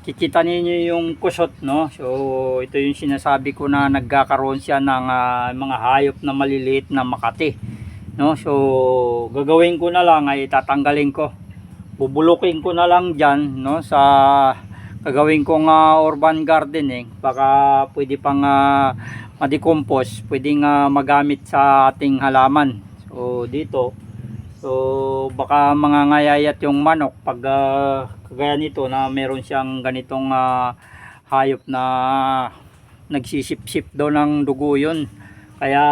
kikita ninyo yung kusot no? So ito yung sinasabi ko na nagkakaroon siya ng ah, mga hayop na maliliit na makati no? So gagawin ko na lang ay tatanggalin ko. Bubulukin ko na lang dyan no? Sa gagawin kong ah, urban gardening. Baka pwede pang uh, ma-decompose pwedeng ah, magamit sa ating halaman. So dito So baka mangangayayat yung manok pag ah, kagaya nito na meron siyang ganitong ah, hayop na nagsisip-sip daw ng dugo yun. Kaya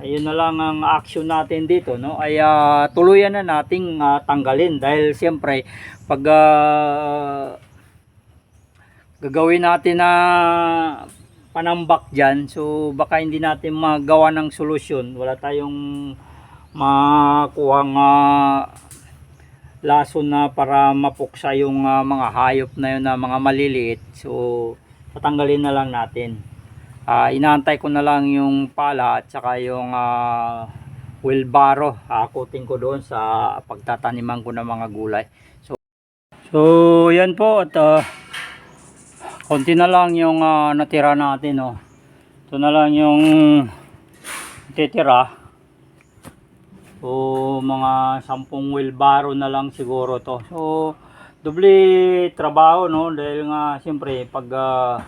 ayun na lang ang action natin dito no ay ah, tuluyan na nating ah, tanggalin dahil siyempre pag ah, gagawin natin na panambak dyan so baka hindi natin magawa ng solusyon wala tayong makuha nga lason na para mapuksa yung ah, mga hayop na yun na mga maliliit. So tatanggalin na lang natin. Ah, inaantay ko na lang yung pala at saka yung uh, wheelbarrow. Akutin ko doon sa pagtataniman ko ng mga gulay. So so yan po at ah, konti na lang yung ah, natira natin oh. ito na lang yung titira So, mga sampung wheelbarrow na lang siguro to. So, doble trabaho, no? Dahil nga, siyempre, pag ah,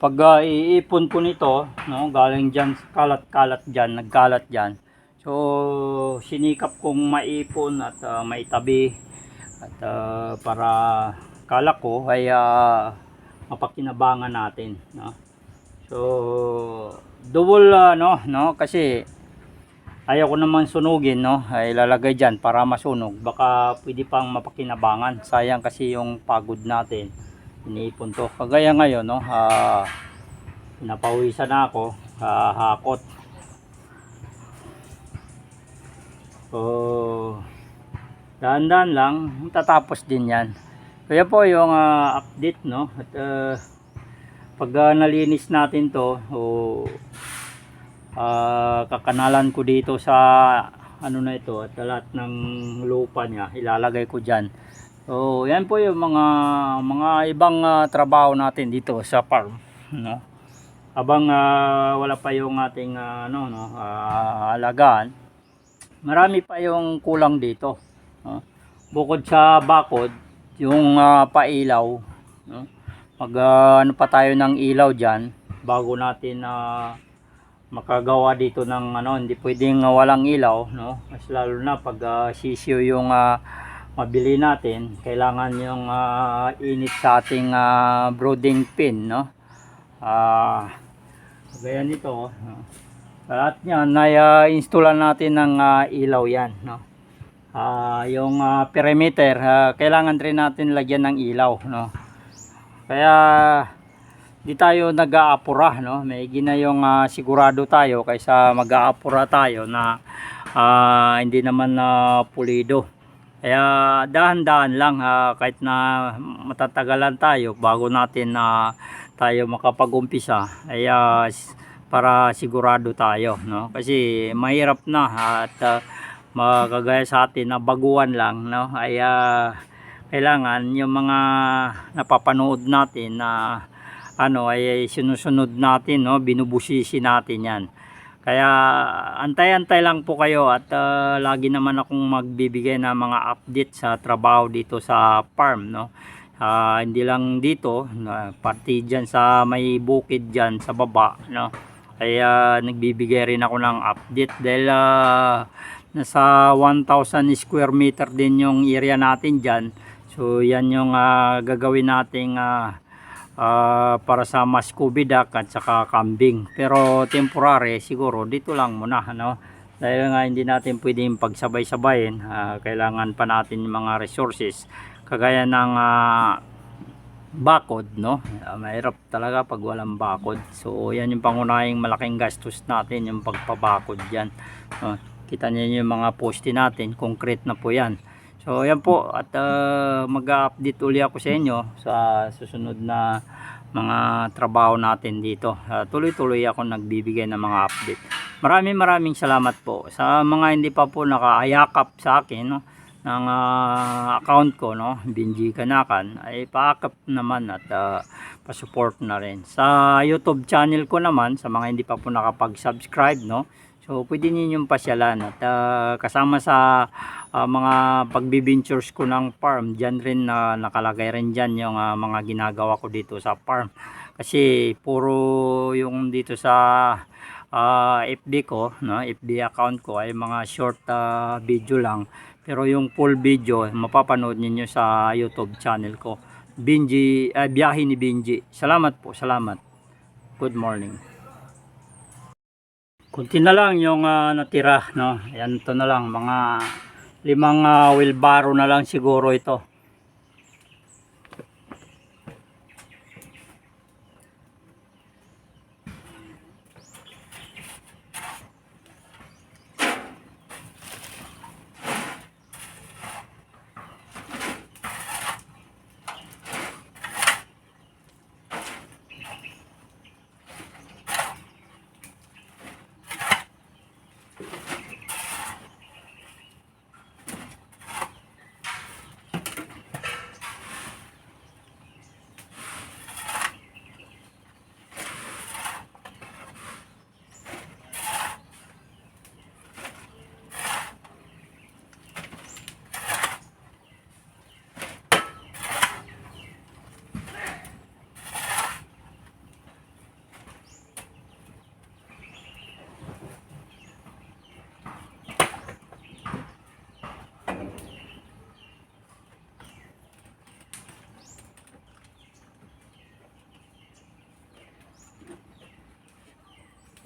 pag ah, iipon ko nito, no? Galing dyan, kalat-kalat dyan, nagkalat dyan. So, sinikap kong maipon at ah, maitabi at ah, para kalak ko ay ah, mapakinabangan natin, no? So, double ano, no? Kasi ayaw ko naman sunugin no? Ay lalagay dyan para masunog. Baka pwede pang mapakinabangan. Sayang kasi yung pagod natin. Iniipon to. Kagaya ngayon no? Ah, pinapawisan na ako. Ah, hakot. So dahan-dahan lang. Tatapos din yan. Kaya po yung ah, update no? At ah, pag ah, nalinis natin to oh, ah, kakanalan ko dito sa ano na ito at lahat ng lupa niya ilalagay ko dyan so yan po yung mga mga ibang ah, trabaho natin dito sa farm no habang ah, wala pa yung ating ah, ano no ah, alagaan marami pa yung kulang dito no? bukod sa bakod yung ah, pailaw no? mag ah, ano pa tayo ng ilaw dyan bago natin na makagawa dito ng ano hindi pwedeng uh, walang ilaw no? Mas lalo na pag uh, sisiyo yung uh, mabili natin kailangan yung uh, init sa ating uh, brooding pin no? Ah gaya nito no? lahat niyan ay uh, installan natin ng uh, ilaw yan no? Ah, yung uh, perimeter uh, kailangan rin natin lagyan ng ilaw no? Kaya di tayo nag-aapura no? May gina yung ah, sigurado tayo kaysa mag-aapura tayo na ah, hindi naman na pulido. Kaya dahan-dahan lang ah, kahit na matatagalan tayo bago natin na tayo makapag-umpisa ay s- para sigurado tayo no? Kasi mahirap na at ah, makagaya sa atin na baguhan lang no? Ay ah, kailangan yung mga napapanood natin na ano ay, ay sinusunod natin no? Binubusisi natin yan. Kaya antay-antay lang po kayo at ah, lagi naman akong magbibigay ng mga update sa trabaho dito sa farm no? Ah, hindi lang dito na pati dyan sa may bukid dyan sa baba no? Kaya nagbibigay rin ako ng update dahil ah, nasa 1,000 square meter din yung area natin dyan. So yan yung ah, gagawin nating ah, ah, para sa Muscovy duck at saka kambing. Pero temporary siguro dito lang muna ano. Dahil nga hindi natin pwedeng pagsabay-sabayin, ah, kailangan pa natin yung mga resources kagaya ng ah, bakod no. Ah, mahirap talaga pag walang bakod. So yan yung pangunahing malaking gastos natin yung pagpabakod diyan. No? Kita niyo yung mga poste natin, concrete na po yan. So yan po at uh, mag-update uli ako sa inyo sa susunod na mga trabaho natin dito. Ah, tuloy-tuloy ako nagbibigay ng mga update. Maraming maraming salamat po sa mga hindi pa po nakaayakap sa akin no, ng ah, account ko no Binji Kanakan ay pa-up naman at ah, pa-support na rin sa YouTube channel ko naman sa mga hindi pa po nakapag-subscribe no so pwede ninyong pasyalan at ah, kasama sa ah, mga pagbibintures ko ng farm dyan rin na nakalagay rin dyan yung ah, mga ginagawa ko dito sa farm. Kasi puro yung dito sa ah, FB ko no FB account ko ay mga short ah, video lang. Pero yung full video mapapanood ninyo sa YouTube channel ko. Binji eh, biyahe ni Binji salamat po salamat. Good morning kunti na lang yung ah, natira no? Yan to na lang mga limang uh, wheelbarrow na lang siguro ito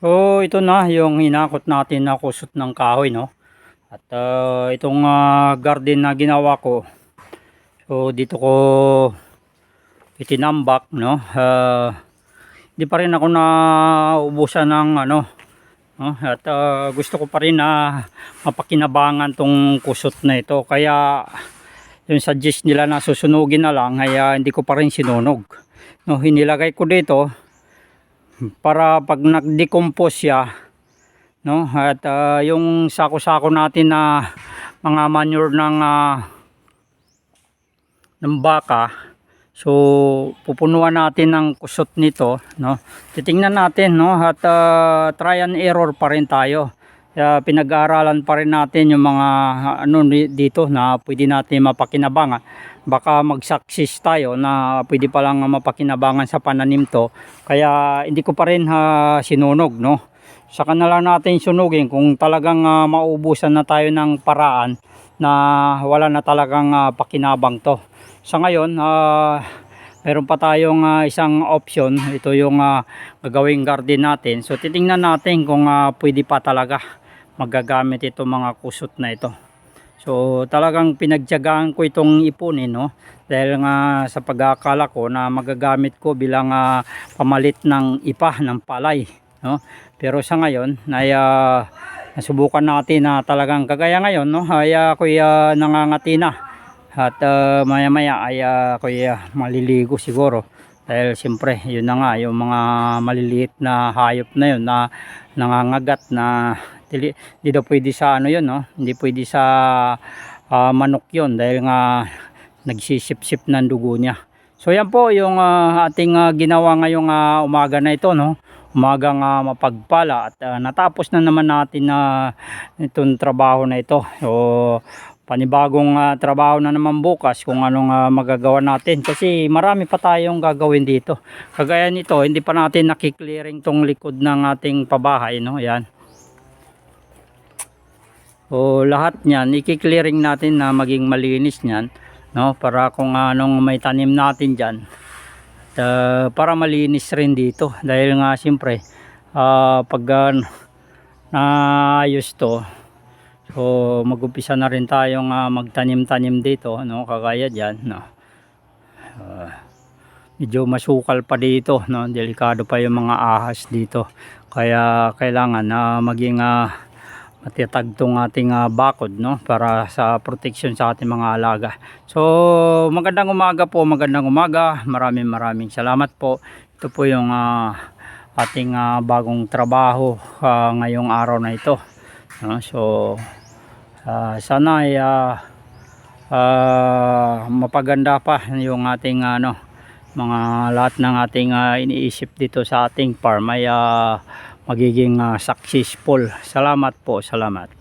So ito na yung hinakot natin na kusot ng kahoy no. At ah, itong ah, garden na ginawa ko. So dito ko itinambak no. Ah, hindi pa rin ako na ubusan ng ano no? at ah, gusto ko pa rin na mapakinabangan tong kusot na ito kaya yung suggest nila na susunugin na lang kaya hindi ko pa rin sinunog no hinilagay ko dito para pag nag-decompose siya no? At ah, yung sako-sako natin na mga manure ng ah, ng baka so pupunuan natin ng kusot nito no? Titingnan natin no? At ah, try and error pa rin tayo. Kaya pinag-aaralan pa rin natin yung mga ano dito na pwede natin mapakinabangan baka mag-success tayo na pwede pa lang mapakinabangan sa pananim to kaya hindi ko pa rin ha, sinunog no saka na lang natin sunugin kung talagang ah, maubusan na tayo ng paraan na wala na talagang ah, pakinabang to sa ngayon ah, meron pa tayong ah, isang option. Ito yung ah, gagawing garden natin. So titingnan natin kung ah, pwede pa talaga magagamit ito mga kusot na ito. So talagang pinagtiyagaan ko itong ipunin no? Dahil nga sa pagkakala ko na magagamit ko bilang ah, pamalit ng ipa ng palay no. Pero sa ngayon ay ah, nasubukan natin na talagang kagaya ngayon no? Ay ako nangangati na. At maya maya ay ako maliligo siguro. Dahil siyempre yun na nga yung mga maliliit na hayop na yun na nangangagat na dili, di daw pwede sa ano yun no? Hindi pwede sa ah, manok yun dahil nga nagsisip-sip ng dugo niya. So yan po yung ah, ating ah, ginawa ngayong ah, umaga na ito no? Umagang ah, mapagpala at ah, natapos na naman natin na itong trabaho na ito. So panibagong ah, trabaho na naman bukas kung anong ah, magagawa natin kasi marami pa tayong gagawin dito. Kagaya nito hindi pa natin nakiklearing tong likod ng ating pabahay no? Yan o lahat niyan ikiklearing natin na maging malinis niyan no? Para kung anong may tanim natin diyan para malinis rin dito. Dahil nga siyempre ah, pag ah, naayos to so magumpisa na rin tayong ah, magtanim-tanim dito no? Kagaya diyan no? Ah, medyo masukal pa dito no? Delikado pa yung mga ahas dito. Kaya kailangan na maging ah, matatag tong ating ah, bakod no para sa protection sa ating mga alaga. So magandang umaga po, magandang umaga. Maraming maraming salamat po. Ito po yung ah, ating ah, bagong trabaho ah, ngayong araw na ito. No? So ah, sana ay ah, ah, mapaganda pa yung ating ano mga lahat ng ating ah, iniisip dito sa ating farm ay ah, magiging ah, successful. Salamat po, salamat.